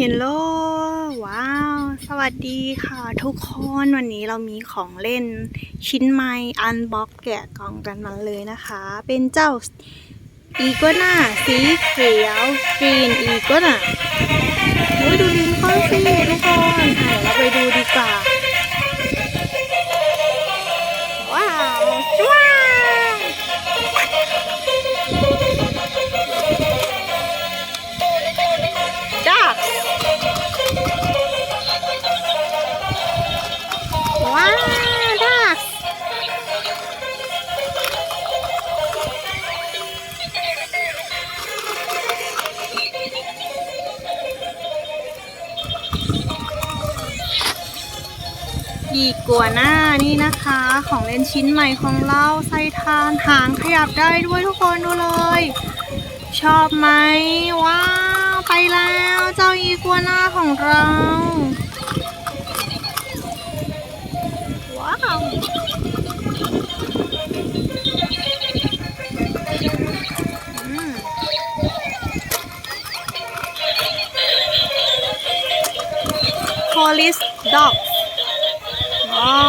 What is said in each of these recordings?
ฮลโลว้าว สวัสดีค่ะทุกคนวันนี้เรามีของเล่นชิ้นใหม่อันบ็อกแกะกล่องกันมาเลยนะคะ เป็นเจ้าอีกัวน่าสีเขียวกรีนอีกัวน่า อีกัวหน้านี่นะคะ ของเล่นชิ้นใหม่ของเราใส่ทานหางขยับได้ด้วยทุกคนดูเลย ชอบไหมว้าวไปแล้วเจ้าอีกัวหน้าของเราว้าวอืม police dog ว้า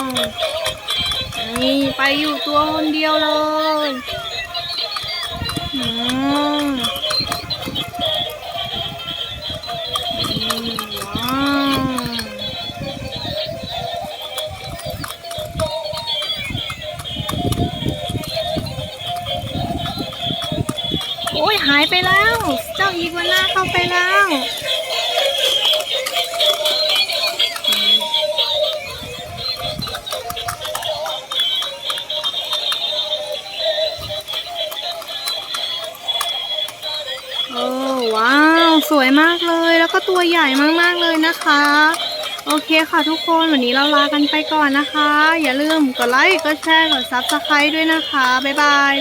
วนี่ไปอยู่ตัวคนเดียวเลยอืมอืมว้าวโอ้ยหายไปแล้ว เจ้าอีกัวน่าเข้าไปแล้ว โอ้ว้าว สวยมากเลย แล้วก็ตัวใหญ่มากๆเลยนะคะ โอเคค่ะทุกคน วันนี้เราลากันไปก่อนนะคะ อย่าลืมกดไลค์ กดแชร์ กดซับสไครต์ด้วยนะคะ บ๊ายบาย